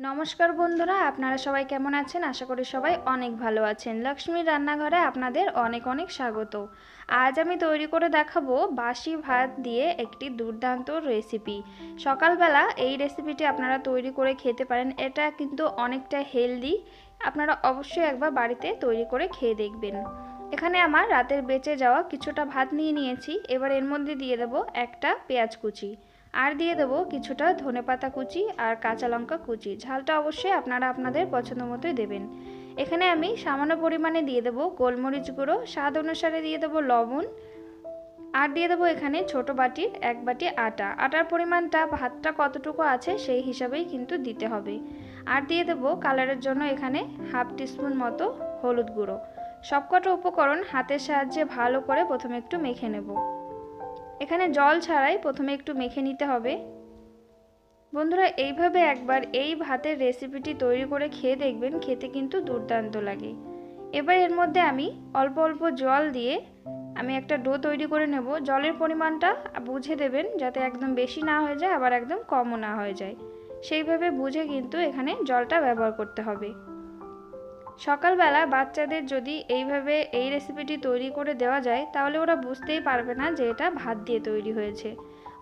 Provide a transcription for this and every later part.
নমস্কার বন্ধুরা, আপনারা সবাই কেমন আছেন? আশা করি সবাই অনেক ভালো আছেন। লক্ষ্মীর রান্নাঘরে আপনাদের অনেক অনেক স্বাগত। আজ আমি তৈরি করে দেখাবো বাসি ভাত দিয়ে একটি দুর্দান্ত রেসিপি। সকালবেলা এই রেসিপিটি আপনারা তৈরি করে খেতে পারেন। এটা কিন্তু অনেকটা হেলদি। আপনারা অবশ্যই একবার বাড়িতে তৈরি করে খেয়ে দেখবেন। এখানে আমার রাতের বেঁচে যাওয়া কিছুটা ভাত নিয়ে নিয়েছি। এবার এর মধ্যে দিয়ে দেবো একটা পেঁয়াজ কুচি। আর দিয়ে দেবো কিছুটা ধনেপাতা কুচি আর কাঁচা লঙ্কা কুচি। ঝালটা অবশ্যই আপনারা আপনাদের পছন্দ মতোই দেবেন। এখানে আমি সামান্য পরিমাণে দিয়ে দেবো গোলমরিচ গুঁড়ো, স্বাদ অনুসারে দিয়ে দেবো লবণ, আর দিয়ে দেবো এখানে ছোট বাটির এক বাটি আটা। আটার পরিমাণটা, ভাতটা কতটুকু আছে সেই হিসাবেই কিন্তু দিতে হবে। আর দিয়ে দেবো কালারের জন্য এখানে হাফ টিস্পুন মতো হলুদ গুঁড়ো। সবকটা উপকরণ হাতের সাহায্যে ভালো করে প্রথমে একটু মেখে নেব। এখানে জল ছাড়াই প্রথমে একটু মেখে নিতে হবে। বন্ধুরা, এইভাবে একবার এই ভাতের রেসিপিটি তৈরি করে খেয়ে দেখবেন, খেতে কিন্তু দুর্দান্ত লাগে। এবার এর মধ্যে আমি অল্প অল্প জল দিয়ে আমি একটা ডো তৈরি করে নেব। জলের পরিমাণটা বুঝে দেবেন যাতে একদম বেশি না হয়ে যায়, আবার একদম কমও না হয়ে যায়। সেইভাবে বুঝে কিন্তু এখানে জলটা ব্যবহার করতে হবে। সকালবেলা বাচ্চাদের যদি এইভাবে এই রেসিপিটি তৈরি করে দেওয়া যায়, তাহলে ওরা বুঝতেই পারবে না যে এটা ভাত দিয়ে তৈরি হয়েছে।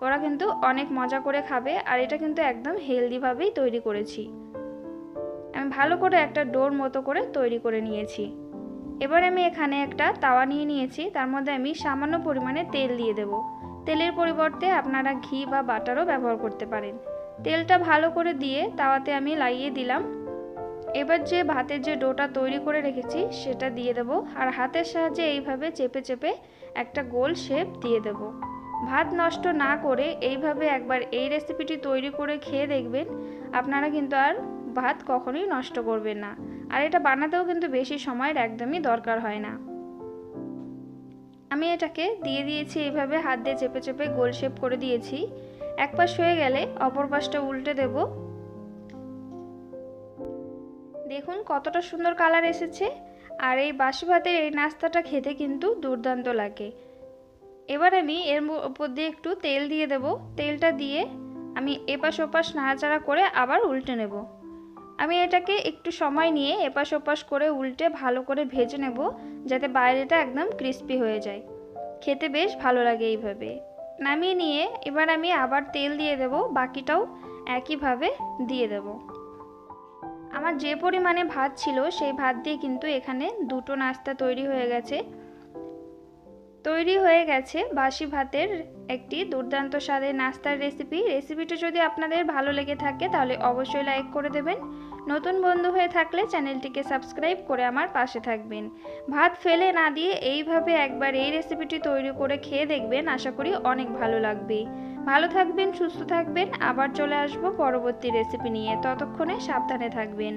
ওরা কিন্তু অনেক মজা করে খাবে আর এটা কিন্তু একদম হেলদিভাবেই তৈরি করেছি। আমি ভালো করে একটা ডোর মতো করে তৈরি করে নিয়েছি। এবার আমি এখানে একটা তাওয়া নিয়ে নিয়েছি, তার মধ্যে আমি সামান্য পরিমাণে তেল দিয়ে দেব। তেলের পরিবর্তে আপনারা ঘি বা বাটারও ব্যবহার করতে পারেন। তেলটা ভালো করে দিয়ে তাওয়াতে আমি লাগিয়ে দিলাম। এবার যে ভাতের যে ডোটা তৈরি করে রেখেছি, সেটা দিয়ে দেবো। আর হাতের সাহায্যে এইভাবে চেপে চেপে একটা গোল শেপ দিয়ে দেবো। ভাত নষ্ট না করে এইভাবে একবার এই রেসিপিটি তৈরি করে খেয়ে দেখবেন। আপনারা কিন্তু আর ভাত কখনোই নষ্ট করবেন না। আর এটা বানাতেও কিন্তু বেশি সময়ের একদমই দরকার হয় না। আমি এটাকে দিয়ে দিয়েছি, এইভাবে হাত দিয়ে চেপে চেপে গোল শেপ করে দিয়েছি। এক পাশ হয়ে গেলে অপর পাশটা উল্টে দেবো। দেখুন কতটা সুন্দর কালার এসেছে। আর এই বাসি ভাতের এই নাস্তাটা খেতে কিন্তু দুর্দান্ত লাগে। এবার আমি এর উপর দিয়ে একটু তেল দিয়ে দেব। তেলটা দিয়ে আমি এপাশ ওপাশ নাড়াচাড়া করে আবার উল্টে নেব। আমি এটাকে একটু সময় নিয়ে এপাশ ওপাশ করে উল্টে ভালো করে ভেজে নেব যাতে বাইরেটা একদম ক্রিস্পি হয়ে যায়। খেতে বেশ ভালো লাগে এইভাবে। নামিয়ে নিয়ে এবার আমি আবার তেল দিয়ে দেব। বাকিটাও একইভাবে দিয়ে দেবো। আমার যে পরিমাণে ভাত ছিল, সেই ভাত দিয়ে কিন্তু এখানে দুটো নাস্তা তৈরি হয়ে গেছে। তৈরি হয়ে গেছে বাসি ভাতের একটি দুর্দান্ত স্বাদের নাস্তার রেসিপি রেসিপিটা যদি আপনাদের ভালো লেগে থাকে, তাহলে অবশ্যই লাইক করে দেবেন। নতুন বন্ধু হয়ে থাকলে চ্যানেলটিকে সাবস্ক্রাইব করে আমার পাশে থাকবেন। ভাত ফেলে না দিয়ে এইভাবে একবার এই রেসিপিটি তৈরি করে খেয়ে দেখবেন। আশা করি অনেক ভালো লাগবে। ভালো থাকবেন সুস্থ থাকবেন। আবার চলে আসব পরবর্তী রেসিপি নিয়ে। ততক্ষণে সাবধানে থাকবেন।